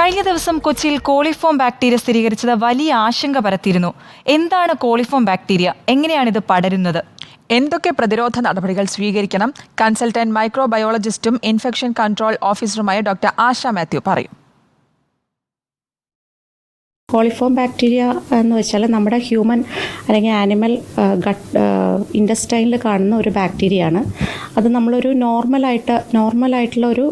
കഴിഞ്ഞ ദിവസം കൊച്ചിയിൽ കോളിഫോം ബാക്ടീരിയ സ്ഥിരീകരിച്ചത് വലിയ ആശങ്ക പരത്തിയിരുന്നു. എന്താണ് കോളിഫോം ബാക്ടീരിയ? എങ്ങനെയാണിത് പടരുന്നത്? എന്തൊക്കെ പ്രതിരോധ നടപടികൾ സ്വീകരിക്കണം? കൺസൾട്ടന്റ് മൈക്രോബയോളജിസ്റ്റും ഇൻഫെക്ഷൻ കൺട്രോൾ ഓഫീസറുമായ ഡോക്ടർ ആശ മാത്യു പറയും. കോളിഫോം ബാക്ടീരിയ എന്ന് വെച്ചാൽ നമ്മുടെ ഹ്യൂമൻ അല്ലെങ്കിൽ ആനിമൽ ഗട്ട് ഇൻഡസ്റ്റൈനിൽ കാണുന്ന ഒരു ബാക്ടീരിയ ആണ് അത് നമ്മളൊരു നോർമലായിട്ട് നോർമലായിട്ടുള്ള ഒരു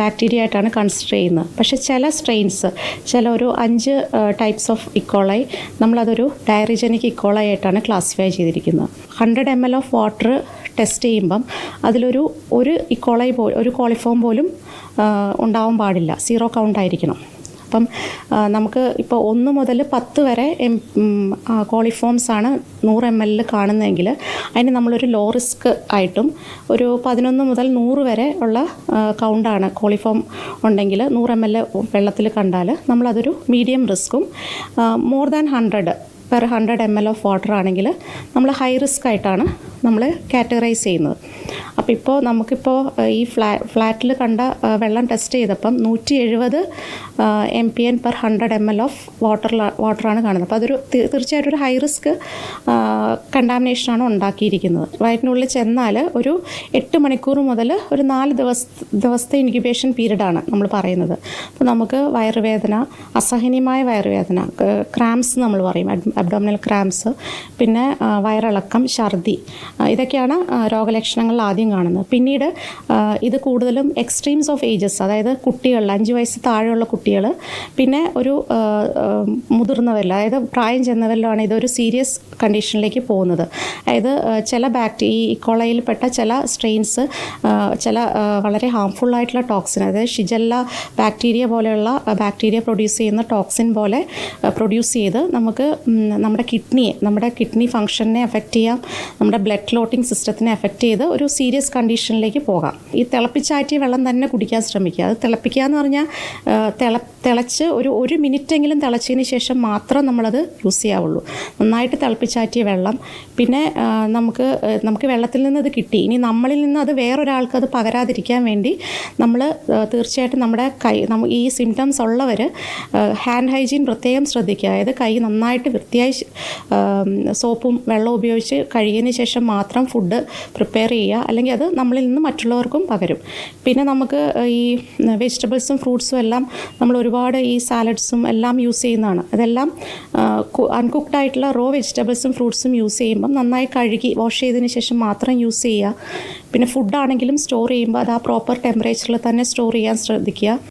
ബാക്ടീരിയ ആയിട്ടാണ് കൺസിഡർ ചെയ്യുന്നത്. പക്ഷെ ചില സ്ട്രെയിൻസ് ചില ഒരു അഞ്ച് ടൈപ്സ് ഓഫ് ഇക്കോളൈ നമ്മളതൊരു ഡയറിജനിക് ഇക്കോളൈ ആയിട്ടാണ് ക്ലാസിഫൈ ചെയ്തിരിക്കുന്നത്. Hundred M L of water test ചെയ്യുമ്പം അതിലൊരു ഒരു ഇക്കോളൈ പോ ഒരു കോളിഫോം പോലും ഉണ്ടാവാൻ പാടില്ല. സീറോ കൗണ്ട് ആയിരിക്കണം. അപ്പം നമുക്ക് ഇപ്പോൾ ഒന്ന് മുതൽ പത്ത് വരെ എം കോളിഫോംസ് ആണ് നൂറ് എം എല്ലിൽ കാണുന്നതെങ്കിൽ അതിന് നമ്മളൊരു ലോ റിസ്ക് ആയിട്ടും ഒരു പതിനൊന്ന് മുതൽ നൂറ് വരെ ഉള്ള കൗണ്ടാണ് കോളിഫോം ഉണ്ടെങ്കിൽ നൂറ് എം എൽ വെള്ളത്തിൽ കണ്ടാൽ നമ്മളതൊരു medium റിസ്ക്കും more than hundred per hundred M L of water ആണെങ്കിൽ നമ്മൾ ഹൈ റിസ്ക് ആയിട്ടാണ് നമ്മൾ കാറ്റഗറൈസ് ചെയ്യുന്നത്. അപ്പോൾ ഇപ്പോൾ നമുക്കിപ്പോൾ ഈ ഫ്ലാ ഫ്ലാറ്റിൽ കണ്ട വെള്ളം ടെസ്റ്റ് ചെയ്തപ്പം നൂറ്റി എഴുപത് M P N per hundred M L of water വാട്ടറാണ് കാണുന്നത്. അപ്പോൾ അതൊരു തീർച്ചയായിട്ടും ഒരു ഹൈ റിസ്ക് കണ്ടാമിനേഷനാണ് ഉണ്ടാക്കിയിരിക്കുന്നത്. വയറ്റിനുള്ളിൽ ചെന്നാൽ ഒരു എട്ട് മണിക്കൂർ മുതൽ ഒരു നാല് ദിവസ ദിവസത്തെ ഇൻക്യുബേഷൻ പീരീഡാണ് നമ്മൾ പറയുന്നത്. അപ്പോൾ നമുക്ക് വയറുവേദന അസഹനീയമായ വയറുവേദന ക്രാംസ് നമ്മൾ പറയും. അബ്ഡോമിനൽ ക്രാംസ് പിന്നെ വയറിളക്കം ഛർദി ഇതൊക്കെയാണ് രോഗലക്ഷണങ്ങളിൽ ആദ്യം കാണുന്നത്. പിന്നീട് ഇത് കൂടുതലും എക്സ്ട്രീംസ് ഓഫ് ഏജസ് അതായത് കുട്ടികളിൽ അഞ്ച് വയസ്സ് താഴെയുള്ള കുട്ടികൾ പിന്നെ ഒരു മുതിർന്നവരിൽ അതായത് പ്രായം ചെന്നവരിലാണ് ഇതൊരു സീരിയസ് കണ്ടീഷനിലേക്ക് പോകുന്നത്. അതായത് ചില ബാക്ടീ ഈ ഇക്കോളയിൽപ്പെട്ട ചില സ്ട്രെയിൻസ് ചില വളരെ ഹാംഫുൾ ആയിട്ടുള്ള ടോക്സിൻ അതായത് ഷിജല്ല ബാക്ടീരിയ പോലെയുള്ള ബാക്ടീരിയ പ്രൊഡ്യൂസ് ചെയ്യുന്ന ടോക്സിൻ പോലെ പ്രൊഡ്യൂസ് ചെയ്ത് നമുക്ക് നമ്മുടെ കിഡ്നിയെ നമ്മുടെ കിഡ്നി ഫംഗ്ഷനെ എഫക്റ്റ് ചെയ്യാം നമ്മുടെ ബ്ലഡ് ക്ലോട്ടിംഗ് സിസ്റ്റത്തിനെ എഫക്റ്റ് ചെയ്ത് ഒരു സീരിയസ് കണ്ടീഷനിലേക്ക് പോകാം. ഈ തിളപ്പിച്ചാറ്റിയ വെള്ളം തന്നെ കുടിക്കാൻ ശ്രമിക്കുക. അത് തിളപ്പിക്കുക എന്ന് പറഞ്ഞാൽ തിള തിളച്ച് ഒരു ഒരു മിനിറ്റെങ്കിലും തിളച്ചതിന് ശേഷം മാത്രം നമ്മളത് യൂസ് ചെയ്യാവുള്ളൂ. നന്നായിട്ട് തിളപ്പിച്ചാറ്റിയ വെള്ളം. പിന്നെ നമുക്ക് നമുക്ക് വെള്ളത്തിൽ നിന്ന് അത് കിട്ടി. ഇനി നമ്മളിൽ നിന്ന് അത് വേറൊരാൾക്ക് അത് പകരാതിരിക്കാൻ വേണ്ടി നമ്മൾ തീർച്ചയായിട്ടും നമ്മുടെ കൈ നമ്മ ഈ സിംറ്റംസ് ഉള്ളവർ ഹാൻഡ് ഹൈജീൻ പ്രത്യേകം ശ്രദ്ധിക്കുക. അതായത് കൈ നന്നായിട്ട് വൃത്തിയായി സോപ്പും വെള്ളവും ഉപയോഗിച്ച് കഴുകിയതിന് ശേഷം മാത്രം ഫുഡ് പ്രിപ്പയർ ചെയ്യുക. അല്ലെങ്കിൽ അത് നമ്മളിൽ നിന്ന് മറ്റുള്ളവർക്കും പകരും. പിന്നെ നമുക്ക് ഈ വെജിറ്റബിൾസും ഫ്രൂട്ട്സും എല്ലാം നമ്മൾ ഒരുപാട് ഈ സാലഡ്സും എല്ലാം യൂസ് ചെയ്യുന്നതാണ്. അതെല്ലാം അൺകുക്ഡ് ആയിട്ടുള്ള റോ വെജിറ്റബിൾസും ഫ്രൂട്ട്സും യൂസ് ചെയ്യുമ്പം നന്നായി കഴുകി വാഷ് ചെയ്തതിന് ശേഷം മാത്രം യൂസ് ചെയ്യുക. പിന്നെ ഫുഡാണെങ്കിലും സ്റ്റോർ ചെയ്യുമ്പോൾ അത് ആ പ്രോപ്പർ ടെമ്പറേച്ചറിൽ തന്നെ സ്റ്റോർ ചെയ്യാൻ ശ്രദ്ധിക്കുക.